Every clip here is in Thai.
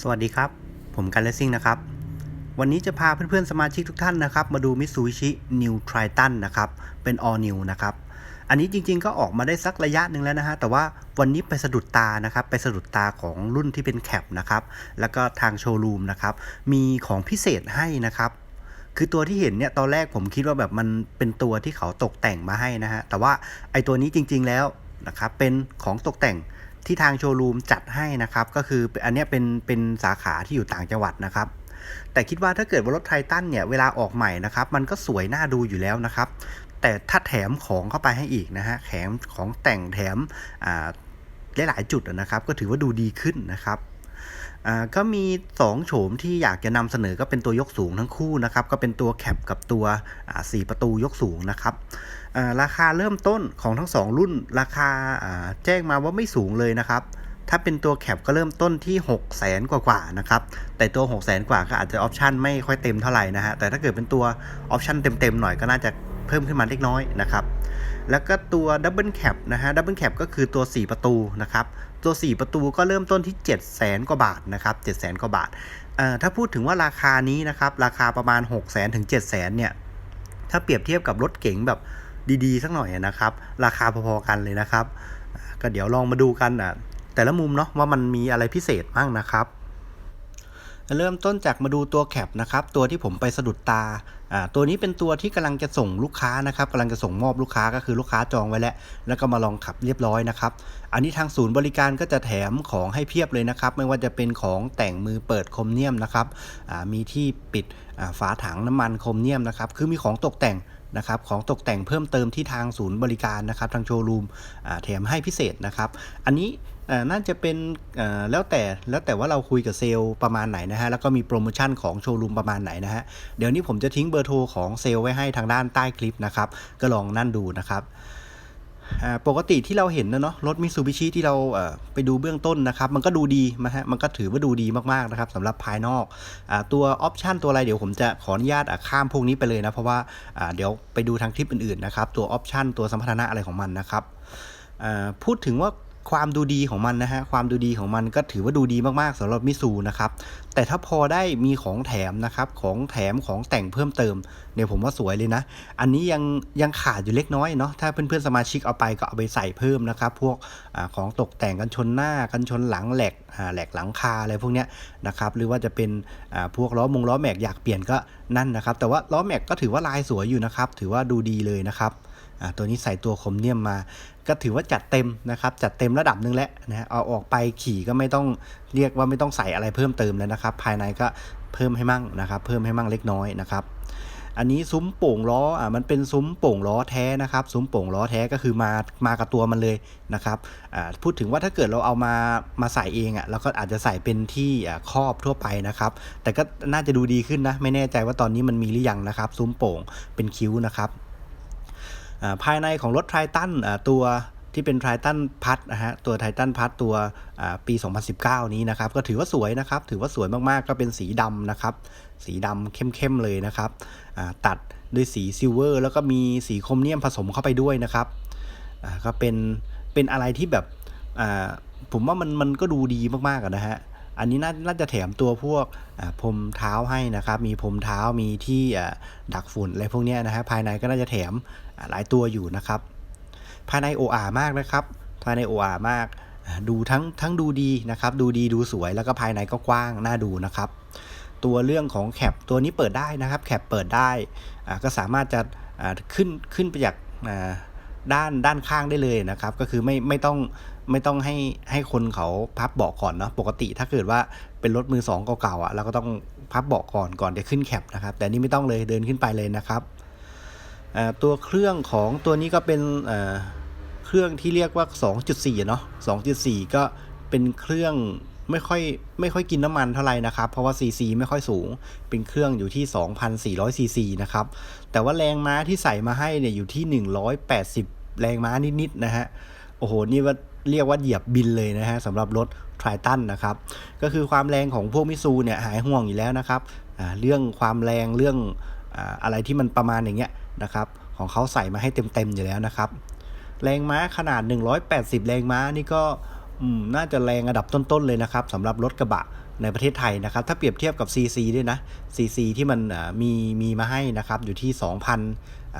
สวัสดีครับ ผมกันเลสซิ่งนะครับ วันนี้จะพาเพื่อนๆสมาชิกทุกท่านนะครับ มาดู Mitsubishi New Triton นะครับ เป็น All New นะครับ อันนี้จริงๆก็ออกมาได้สักระยะหนึ่งแล้วนะฮะ แต่ว่าวันนี้ไปสะดุดตานะครับ ไปสะดุดตาของรุ่นที่เป็นแคปนะครับ แล้วก็ทางโชว์รูมนะครับ มีของพิเศษให้นะครับคือตัวที่เห็นเนี่ยตอนแรกผมคิดว่าแบบมันเป็นตัวที่เขาตกแต่งมาให้นะฮะ แต่ว่าไอตัวนี้จริง ๆแล้วนะครับเป็นของตกแต่ง ที่ทางโชว์รูมจัดให้นะครับ ก็คืออันนี้เป็นเป็นสาขาที่อยู่ต่างจังหวัดนะครับ แต่คิดว่าถ้าเกิดว่ารถไททันเนี่ยเวลาออกใหม่นะครับ มันก็สวยน่าดูอยู่แล้วนะครับ แต่ถ้าแถมของเข้าไปให้อีกนะฮะแถมของแต่งแถมอ่าหลายๆจุดนะครับ ก็ถือว่าดูดีขึ้นนะครับ อ่าก็มี2โฉมที่อยากจะนำเสนอก็เป็นตัวยกสูงทั้งคู่นะครับก็เป็นตัวแคปกับตัวอ่า4ประตูยกสูงนะครับอ่าราคาเริ่มต้นของทั้ง 2 รุ่นราคาอ่าแจ้งมาว่าไม่สูงเลยนะครับถ้าเป็นตัวแคปก็เริ่มต้นที่ 6 0แสนกว่าๆนะครับ แต่ตัว 6 0แสนกว่าก็อาจจะออปชันไม่ค่อยเต็มเท่าไหร่นะฮะ แต่ถ้าเกิดเป็นตัวออปชันเต็มๆหน่อยก็น่าจะ เพิ่มขึ้นมาเล็กน้อยนะครับแล้วก็ตัวดับเบิลแคปนะฮะดับเบิลแคปก็คือตัว 4 ประตูนะครับตัว 4 ประตูก็เริ่มต้นที่ 7 0 0 0 0 0กว่าบาทนะครับ7 0 0 0 0 0กว่าบาทเอ่อถ้าพูดถึงว่าราคานี้นะครับราคาประมาณ 6 0 0 0 0ถึง 7 0 0 0 0 0เนี่ยถ้าเปรียบเทียบกับรถเก๋งแบบดีๆสักหน่อยนะครับ ราคาพอๆกันเลยนะครับ ก็เดี๋ยวลองมาดูกันอะแต่ละมุมเนาะว่ามันมีอะไรพิเศษบ้างนะครับ เริ่มต้นจากมาดูตัวแคปนะครับ ตัวที่ผมไปสะดุดตา อ่าตัวนี้เป็นตัวที่กำลังจะส่งลูกค้านะครับกำลังจะส่งมอบลูกค้าก็คือลูกค้าจองไว้แล้ว แล้วก็มาลองขับเรียบร้อยนะครับ อันนี้ทางศูนย์บริการก็จะแถมของให้เพียบเลยนะครับ ไม่ว่าจะเป็นของแต่งมือเปิดคมเนียมนะครับมีที่ปิดฝาถังน้ำมันคมเนียมนะครับ คือมีของตกแต่ง นะครับของตกแต่งเพิ่มเติมที่ทางศูนย์บริการนะครับทางโชว์รูมแถมให้พิเศษนะครับ อันนี้น่าจะเป็นแล้วแต่แล้วแต่ว่าเราคุยกับเซลล์ประมาณไหนนะฮะแล้วก็มีโปรโมชั่นของโชว์รูมประมาณไหนนะฮะเดี๋ยวนี้ผมจะทิ้งเบอร์โทรของเซลล์ไว้ให้ทางด้านใต้คลิปนะครับก็ลองนั่นดูนะครับ ปกติที่เราเห็นนะเนาะรถมิซูบิชิที่เราเไปดูเบื้องต้นนะครับ มันก็ดูดีนะฮะมันก็ถือว่าดูดีมากๆนะครับสำหรับภายนอกอตัวออปชันตัวอะไรเดี๋ยวผมจะขออนุญาตข้ามพวกนี้ไปเลยนะ เพราะว่าเดี๋ยวไปดูทางคลิปอื่นๆนะครับ ตัวออปชันตัวสัมพันธนะอะไรของมันนะครับพูดถึงว่า ความดูดีของมันนะฮะความดูดีของมันก็ถือว่าดูดีมากๆสำหรับมิซูนะครับแต่ถ้าพอได้มีของแถมนะครับของแถมของแต่งเพิ่มเติมเนี่ยผมว่าสวยเลยนะ อันนี้ยังยังขาดอยู่เล็กน้อยเนาะถ้าเพื่อนๆสมาชิกเอาไปก็เอาไปใส่เพิ่มนะครับพวกอของตกแต่งกันชนหน้ากันชนหลังแหลกแหลกหลังคาอะไรพวกเนี้ยนะครับหรือว่าจะเป็นพวกล้อมงล้อแม็กอยากเปลี่ยนก็นั่นนะครับแต่ว่าล้อแม็กก็ถือว่าลายสวยอยู่นะครับถือว่าดูดีเลยนะครับ ตัวนี้ใส่ตัวคมเนียมมา ก็ถือว่าจัดเต็มนะครับ จัดเต็มระดับหนึ่งแล้วนะเอาออกไปขี่ก็ไม่ต้องเรียกว่าไม่ต้องใส่อะไรเพิ่มเติมแล้วนะครับ ภายในก็เพิ่มให้มั่งนะครับ เพิ่มให้มั่งเล็กน้อยนะครับอันนี้ซุ้มโป่งล้ออ่ามันเป็นซุ้มโป่งล้อแท้นะครับซุ้มโป่งล้อแท้ก็คือมามากับตัวมันเลยนะครับอ่าพูดถึงว่าถ้าเกิดเราเอามามาใส่เองอะเราก็อาจจะใส่เป็นที่อ่าครอบทั่วไปนะครับ แต่ก็น่าจะดูดีขึ้นนะ ไม่แน่ใจว่าตอนนี้มันมีหรือยังนะครับ ซุ้มโป่งเป็นคิ้วนะครับ ภายในของรถไททันตัวที่เป็นไททันพัทนะฮะตัวไททันพัทตัวปี 2019 นี้นะครับ ก็ถือว่าสวยนะครับ ถือว่าสวยมากๆ ก็เป็นสีดำนะครับ สีดำเข้มๆเลยนะครับ ตัดด้วยสีซิลเวอร์ แล้วก็มีสีโครเมียมผสมเข้าไปด้วยนะครับก็เป็นเป็นอะไรที่แบบผมว่ามันมันก็ดูดีมากๆนะฮะ อันนี้น่าจะแถมตัวพวกพรมเท้าให้นะครับ มีพรมเท้ามีที่ดักฝุ่นอะไรพวกนี้นะฮะภายในก็น่าจะแถมหลายตัวอยู่นะครับ ภายใน OR มากนะครับ ภายใน OR มากอ่าดูทั้งทั้งดูดีนะครับ ดูดีดูสวยแล้วก็ภายในก็กว้างน่าดูนะครับ ตัวเรื่องของแคปตัวนี้เปิดได้นะครับแคปเปิดได้ก็สามารถจะขึ้นขึ้นไปจากา ด้านด้านข้างได้เลยนะครับ ก็คือไม่ไม่ต้องไม่ต้องให้ให้คนเขาพับเบาะก่อนเนาะปกติถ้าเกิดว่าเป็นรถมือสองเก่าๆอะเราก็ต้องพับเบาะก่อนก่อนจะขึ้นแคปนะครับ แต่นี่ไม่ต้องเลยเดินขึ้นไปเลยนะครับตัวเครื่องของตัวนี้ก็เป็นเครื่องที่เรียกว่า 2.4 เนาะ2.4 ก็เป็นเครื่อง ไม่ค่อยไม่ค่อยกินน้ำมันเท่าไหร่นะครับ เพราะว่า CC ไม่ค่อยสูง เป็นเครื่องอยู่ที่ 2,400 CC นะครับ แต่ว่าแรงม้าที่ใส่มาให้เนี่ยอยู่ที่ 180 แรงม้านิดๆนะฮะ โอ้โห นี่ว่าเรียกว่าเหยียบบินเลยนะฮะสำหรับรถ t r i ตันนะครับ ก็คือความแรงของพวกมิซูเนี่ยหายห่วงอยู่แล้วนะครับ เรื่องความแรงเรื่องอะไรที่มันประมาณอย่างเงี้ยนะครับ ของเขาใส่มาให้เต็มๆอยู่แล้วนะครับ แรงม้าขนาด 180 แรงม้านี่ก็ น่าจะแรงอันดับต้นๆเลยนะครับสำหรับรถกระบะในประเทศไทยนะครับ ถ้าเปรียบเทียบกับ CC ด้วยนะ CC ที่มันมีมีมาให้นะครับ อยู่ที่ 2,400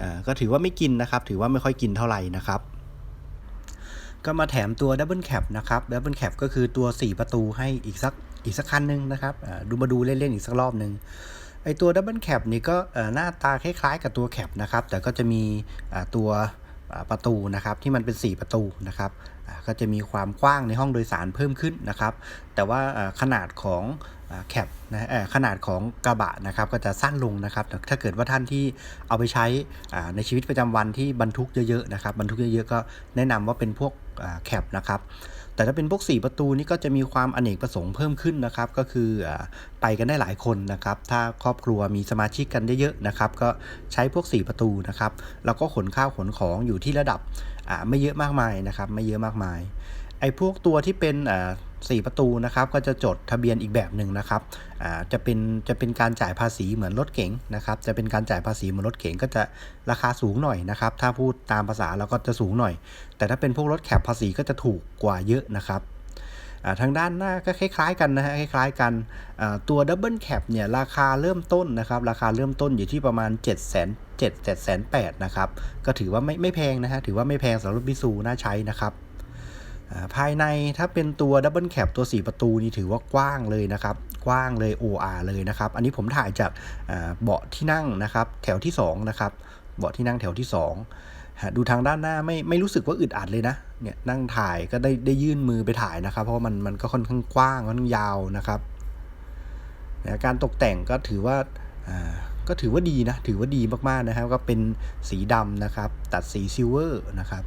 อ่าก็ถือว่าไม่กินนะครับ ถือว่าไม่ค่อยกินเท่าไหร่นะครับ ก็มาแถมตัว Double Cap นะครับ Double Cap ก็คือตัว 4 ประตูให้อีกสักอีกสักคันหนึ่งนะครับดูมาดูเล่นๆอีกสักรอบหนึ่งไอตัว Double Cap นี่ก็หน้าตาคล้ายๆกับตัว Cap นะครับ แต่ก็จะมีตัว ประตูนะครับที่มันเป็น 4 ประตูนะครับก็จะมีความกว้างในห้องโดยสารเพิ่มขึ้นนะครับ แต่ว่าขนาดของแคปนะขนาดของกระบะนะครับก็จะสั้นลงนะครับแต่ถ้าเกิดว่าท่านที่เอาไปใช้ในชีวิตประจำวันที่บรรทุกเยอะๆนะครับบรรทุกเยอะๆก็แนะนำว่าเป็นพวกแคปนะครับ แต่ถ้าเป็นพวก 4 ประตูนี่ก็จะมีความอเนกประสงค์เพิ่มขึ้นนะครับ ก็คือไปกันได้หลายคนนะครับ ถ้าครอบครัวมีสมาชิกกันได้เยอะนะครับ ก็ใช้พวก 4 ประตูนะครับ แล้วก็ขนข้าวขนของอยู่ที่ระดับไม่เยอะมากมายนะครับ ไม่เยอะมากมาย ไอ้พวกตัวที่เป็น อ่าสี่ประตูนะครับก็จะจดทะเบียนอีกแบบหนึ่งนะครับจะเป็นจะเป็นการจ่ายภาษีเหมือนรถเก๋งนะครับจะเป็นการจ่ายภาษีเหมือนรถเก๋งก็จะราคาสูงหน่อยนะครับถ้าพูดตามภาษาเราก็จะสูงหน่อย แต่ถ้าเป็นพวกรถแคปภาษีก็จะถูกกว่าเยอะนะครับทางด้านหน้าก็คล้ายๆกันนะฮะคล้ายๆกันตัวดับเบิลแคปเนี่ยราคาเริ่มต้นนะครับราคาเริ่มต้นอยู่ที่ประมาณ 7 0 0 0 0 7 7 0 0 0นะครับก็ถือว่าไม่ไม่แพงนะฮะถือว่าไม่แพงสำหรับบิซูน่าใช้นะครับ ภายในถ้าเป็นตัวดับเบิลแคปตัว 4 ประตูนี่ถือว่ากว้างเลยนะครับ กว้างเลย OR เลยนะครับ อันนี้ผมถ่ายจากเบาะที่นั่งนะครับ แถวที่2นะครับเบาะที่นั่งแถวที่ 2 ดูทางด้านหน้าไม่ไม่รู้สึกว่าอึดอัดเลยนะเนี่ยนั่งถ่ายก็ได้ได้ยื่นมือไปถ่ายนะครับ เพราะมันมันก็ค่อนข้างกว้างค่อนข้างยาวนะครับการตกแต่งก็ถือว่าอ่าก็ถือว่าดีนะ ถือว่าดีมากๆนะครับ ก็เป็นสีดำนะครับ ตัดสีซิลเวอร์นะครับ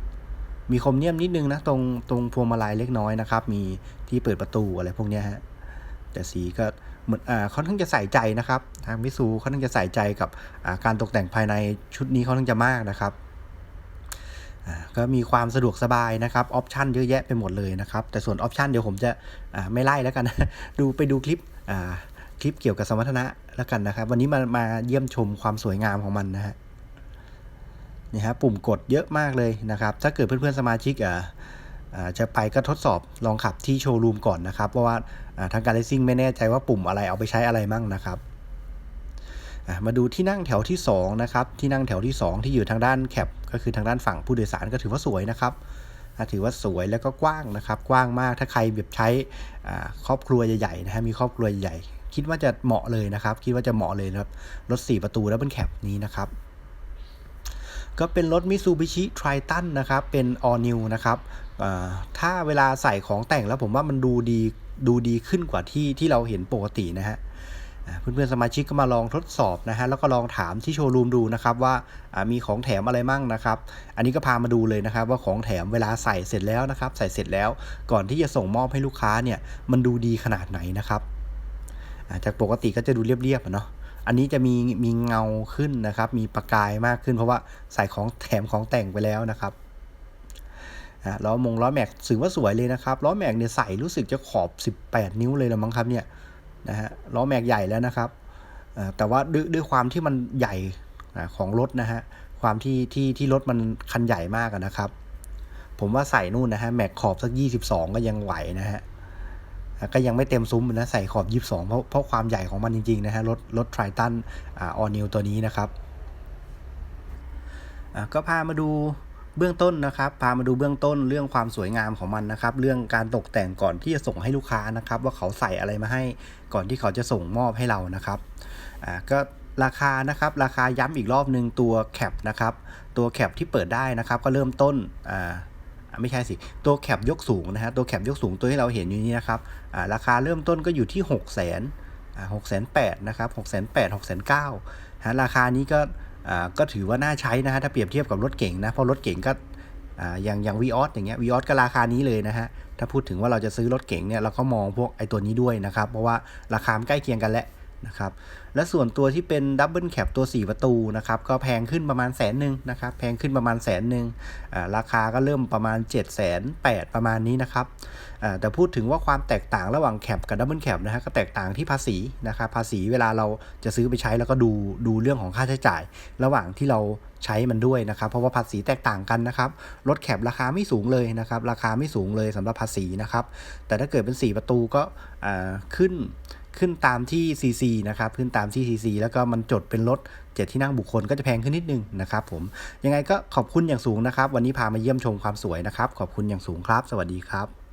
มีคมเนียมนิดนึงนะตรงตรงพวงมาลัยเล็กน้อยนะครับ มีที่เปิดประตูอะไรพวกนี้ฮะแต่สีก็เหมือนอ่าค่อนข้งจะใส่ใจนะครับ ทางมิซูค่อนข้งจะใส่ใจกับการตกแต่งภายในชุดนี้ค่อนข้งจะมากนะครับก็มีความสะดวกสบายนะครับออปชันเยอะแยะไปหมดเลยนะครับ แต่ส่วนออปชันเดี๋ยวผมจะไม่ไล่แล้วกัน ดูไปดูคลิปคลิปเกี่ยวกับสมรรถนะแล้วกันนะครับ วันนี้มามาเยี่ยมชมความสวยงามของมันนะฮะ นี่ฮะปุ่มกดเยอะมากเลยนะครับ ถ้าเกิดเพื่อนๆสมาชิกอ่าจะไปก็ทดสอบลองขับที่โชว์รูมก่อนนะครับ เพราะว่าทางการเลสซิ่งไม่แน่ใจว่าปุ่มอะไรเอาไปใช้อะไรมั่งนะครับมาดูที่นั่งแถวที่2นะครับที่นั่งแถวที่ 2 ที่อยู่ทางด้านแคปก็คือทางด้านฝั่งผู้โดยสารก็ถือว่าสวยนะครับถือว่าสวยแล้วก็กว้างนะครับ กว้างมากถ้าใครแบบใช้ครอบครัวใหญ่ๆนะฮะมีครอบครัวใหญ่ คิดว่าจะเหมาะเลยนะครับ คิดว่าจะเหมาะเลยครับรถ4ประตูแล้วเป็นแคปนี้นะครับ ก็เป็นรถ Mitsubishi Triton นะครับ เป็น all new นะครับถ้าเวลาใส่ของแต่งแล้วผมว่ามันดูดีดูดีขึ้นกว่าที่ที่เราเห็นปกตินะฮะอ่าเพื่อนๆสมาชิกก็มาลองทดสอบนะฮะแล้วก็ลองถามที่โชว์รูมดูนะครับว่ามีของแถมอะไรมั่งนะครับ อันนี้ก็พามาดูเลยนะครับ ว่าของแถมเวลาใส่เสร็จแล้วนะครับ ใส่เสร็จแล้วก่อนที่จะส่งมอบให้ลูกค้าเนี่ยมันดูดีขนาดไหนนะครับจากปกติก็จะดูเรียบๆเนาะ อันนี้จะมีมีเงาขึ้นนะครับ มีประกายมากขึ้นเพราะว่าใส่ของแถมของแต่งไปแล้วนะครับอะล้อมงล้อแม็กถือว่าสวยเลยนะครับล้อแม็กเนี่ยใส่รู้สึกจะขอบ 18 นิ้วเลยละมั้งครับเนี่ยนะฮะล้อแม็กใหญ่แล้วนะครับอ่าแต่ว่าด้วยด้วยความที่มันใหญ่อ่าของรถนะฮะความที่ที่ที่รถมันคันใหญ่มากนะครับ ผมว่าใส่นู่นนะฮะแม็กขอบสัก 22 ก็ยังไหวนะฮะ ก็ยังไม่เต็มซุ้มนะใส่ขอบ 22 เพราะเพราะความใหญ่ของมันจริงๆนะฮะรถรถ Triton อ่า All New ตัวนี้นะครับก็พามาดูเบื้องต้นนะครับ พามาดูเบื้องต้นเรื่องความสวยงามของมันนะครับ เรื่องการตกแต่งก่อนที่จะส่งให้ลูกค้านะครับ ว่าเขาใส่อะไรมาให้ก่อนที่เขาจะส่งมอบให้เรานะครับอ่าก็ราคานะครับ ราคาย้ำอีกรอบหนึ่งตัวแคปนะครับ ตัวแคปที่เปิดได้นะครับ ก็เริ่มต้นอ่า ไม่ใช่สิ ตัวแคปยกสูงนะฮะ ตัวแคปยกสูงตัวที่เราเห็นอยู่นี้นะครับาราคาเริ่มต้นก็อยู่ที่ 6 0 0 0 0 0อ่าหกแสนแปดนะครับหกแสนแปดหกแสนเก้าฮะราคานี้ก็ก็ถือว่าน่าใช้นะฮะถ้าเปรียบเทียบกับรถเก่งนะเพราะรถเก่งก็อย่างอย่างวีออสอย่างเงี้ยวีออสก็ราคานี้เลยนะฮะถ้าพูดถึงว่าเราจะซื้อรถเก่งเนี่ยเราก็มองพวกไอ้ตัวนี้ด้วยนะครับ เพราะว่าราคามใกล้เคียงกันแหละ นะครับ และส่วนตัวที่เป็นดับเบิลแคปตัว 4 ประตูนะครับ ก็แพงขึ้นประมาณแสนหนึ่งนะครับ แพงขึ้นประมาณแสนหนึ่งราคาก็เริ่มประมาณ 7 0 0 0 0 0ประมาณนี้นะครับแต่พูดถึงว่าความแตกต่างระหว่างแคปกับดับเบิลแคปนะฮะก็แตกต่างที่ภาษีนะครับ ภาษีเวลาเราจะซื้อไปใช้แล้วก็ดูดูเรื่องของค่าใช้จ่าย ระหว่างที่เราใช้มันด้วยนะครับ เพราะว่าภาษีแตกต่างกันนะครับ รถแคปราคาไม่สูงเลยนะครับ ราคาไม่สูงเลยสำหรับภาษีนะครับ แต่ถ้าเกิดเป็น 4 ประตูก็ขึ้น ขึ้นตามที่ CC นะครับขึ้นตามที่ CC แล้วก็มันจดเป็นรถเจ็ดที่นั่งบุคคลก็จะแพงขึ้นนิดนึงนะครับผมยังไงก็ขอบคุณอย่างสูงนะครับ วันนี้พามาเยี่ยมชมความสวยนะครับ ขอบคุณอย่างสูงครับ สวัสดีครับ